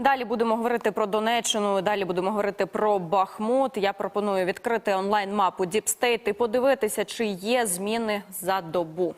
Далі будемо говорити про Донеччину. Далі будемо говорити про Бахмут. Я пропоную відкрити онлайн мапу Діпстейт і подивитися, чи є зміни за добу.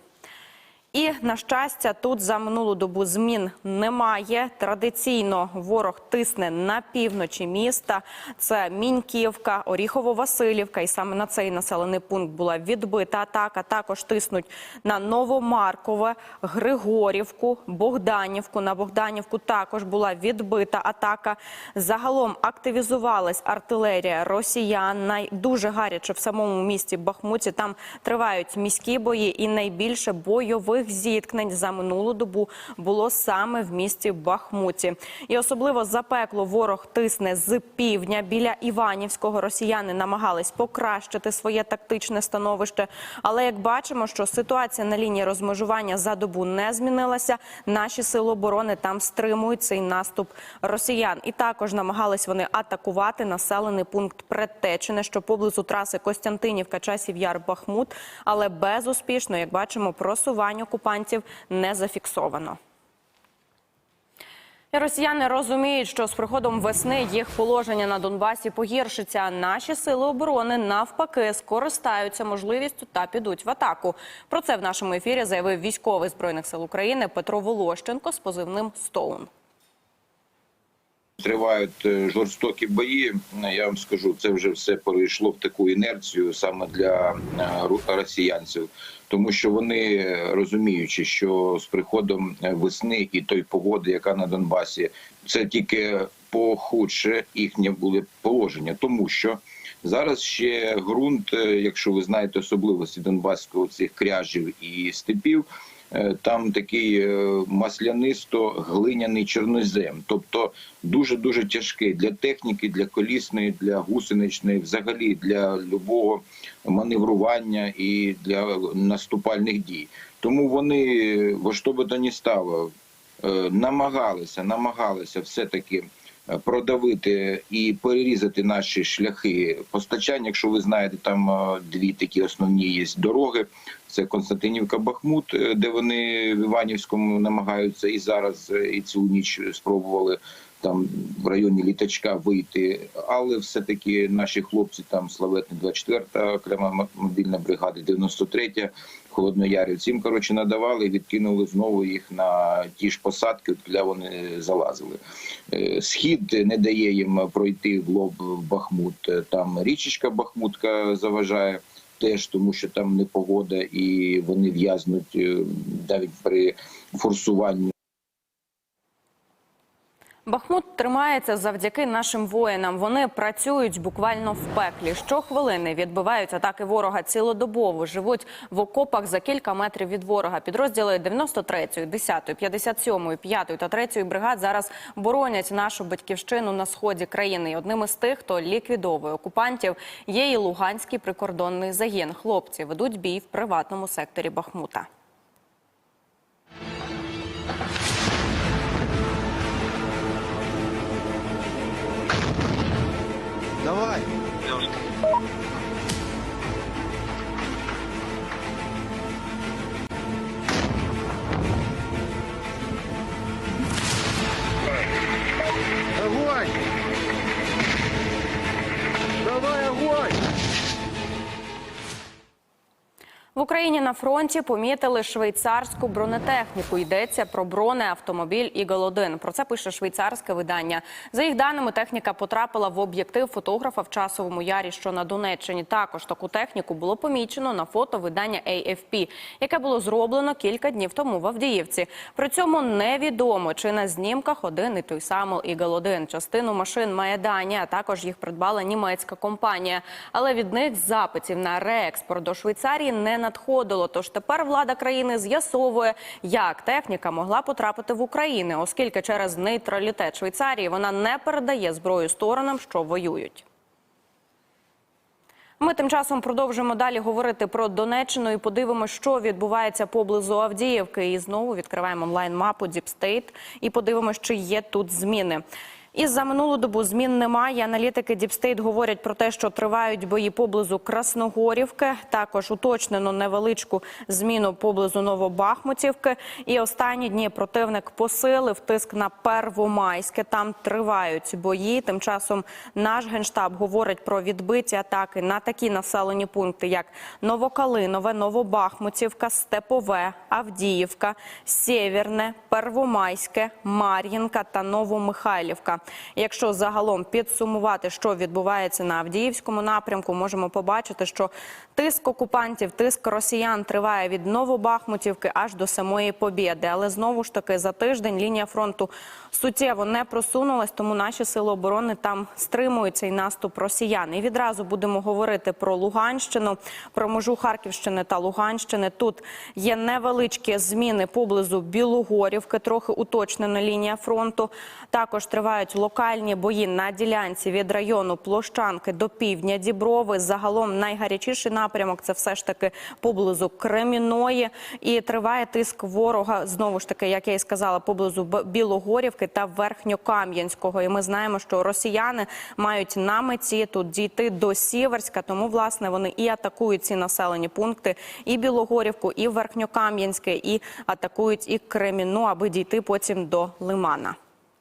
І на щастя, тут за минулу добу змін немає. Традиційно ворог тисне на півночі міста. Це Міньківка, Оріхово-Василівка. І саме на цей населений пункт була відбита атака. Також тиснуть на Новомаркове, Григорівку, Богданівку. На Богданівку також була відбита атака. Загалом активізувалась артилерія росіян. Най- Дуже гаряче в самому місті Бахмуті. Там тривають міські бої, і найбільше бойових зіткнень за минулу добу було саме в місті Бахмуті. І особливо запекло ворог тисне з півдня біля Іванівського. Росіяни намагались покращити своє тактичне становище. Але як бачимо, що ситуація на лінії розмежування за добу не змінилася. Наші сили оборони там стримують цей наступ росіян. І також намагались вони атакувати населений пункт Предтечене, що поблизу траси Костянтинівка, Часів Яр, Бахмут, але безуспішно, як бачимо, просування окупантів не зафіксовано. Росіяни розуміють, що з приходом весни їх положення на Донбасі погіршиться. Наші сили оборони навпаки скористаються можливістю та підуть в атаку. Про це в нашому ефірі заявив військовий збройних сил України Петро Волощенко з позивним Стоун. Тривають е, жорстокі бої. Я вам скажу, це вже все перейшло в таку інерцію саме для е, росіянців, тому що вони е, розуміючи, що з приходом весни і той погоди, яка на Донбасі, це тільки похудше їхнє були положення, тому що. Зараз ще ґрунт, якщо ви знаєте особливості Донбаського цих кряжів і степів, там такий е, маслянисто-глиняний чорнозем, тобто дуже дуже тяжкий для техніки, для колісної, для гусеничної, взагалі для любого маневрування і для наступальних дій. Тому вони во що би то ні стало е, намагалися, намагалися все таки продавити і перерізати наші шляхи постачання. Якщо ви знаєте, там е, дві такі основні є дороги. Це Константинівка Бахмут, е, де вони в Іванівському намагаються і зараз, е, і цю ніч спробували там в районі літачка вийти. Але все-таки наші хлопці там славетні 24-та окрема мобільна бригада, 93-я, Холодноярів. Їм, коротше, надавали відкинули знову їх на ті ж посадки, куди вони залазили. Е, Схід не дає їм пройти в лоб в Бахмут. Е, Там річечка Бахмутка заважає теж, тому що там непогода і вони в'язнуть е, навіть при форсуванні. Бахмут тримається завдяки нашим воїнам. Вони працюють буквально в пеклі. Щохвилини відбивають атаки ворога цілодобово. Живуть в окопах за кілька метрів від ворога. Підрозділи 93-ї, 10-ї, 57-ї, 5-ї та 3-ї бригад зараз боронять нашу батьківщину на сході країни. І одним із тих, хто ліквідовує окупантів, є і Луганський прикордонний загін. Хлопці ведуть бій в приватному секторі Бахмута. Давай. Огонь! Україні на фронті помітили швейцарську бронетехніку. Йдеться про бронеавтомобіль Ігл 1 Про це пише швейцарське видання. За їх даними, техніка потрапила в об'єктив фотографа в часовому ярі, що на Донеччині. Також таку техніку було помічено на фото видання AFP, яке було зроблено кілька днів тому в Авдіївці. При цьому невідомо, чи на знімках один і той самий Ігл 1 Частину машин має Данія, а також їх придбала німецька компанія. Але від них запитів на реекспорт до Швейцарії не надходило. Тож тепер влада країни з'ясовує, як техніка могла потрапити в Україну, оскільки через нейтралітет Швейцарії вона не передає зброю сторонам, що воюють. Ми тим часом продовжимо далі говорити про Донеччину і подивимося, що відбувається поблизу Авдіївки. І знову відкриваємо онлайн мапу State і подивимося, чи є тут зміни. І за минулу добу змін немає. Аналітики Діпстейт говорять про те, що тривають бої поблизу Красногорівки. Також уточнено невеличку зміну поблизу Новобахмутівки. І останні дні противник посилив тиск на Первомайське. Там тривають бої. Тим часом наш генштаб говорить про відбиті атаки на такі населені пункти, як Новокалинове, Новобахмутівка, Степове, Авдіївка, Сєвєрне, Первомайське, Мар'їнка та Новомихайлівка. Якщо загалом підсумувати, що відбувається на Авдіївському напрямку, можемо побачити, що тиск окупантів, тиск росіян триває від Новобахмутівки аж до самої Побєди. Але знову ж таки за тиждень лінія фронту суттєво не просунулась, тому наші сили оборони там стримують цей наступ росіян. І відразу будемо говорити про Луганщину, про межу Харківщини та Луганщини. Тут є невеличкі зміни поблизу Білогорівки, трохи уточнена лінія фронту. Також тривають локальні бої на ділянці від району Площанки до півдня Діброви. Загалом найгарячіший напрямок це все ж таки поблизу Креміної. І триває тиск ворога знову ж таки, як я і сказала, поблизу Білогорівки та Верхньокам'янського. І ми знаємо, що росіяни мають на меті тут дійти до Сіверська. Тому власне вони і атакують ці населені пункти, і Білогорівку, і Верхньокам'янське, і атакують і Креміну, аби дійти потім до Лимана.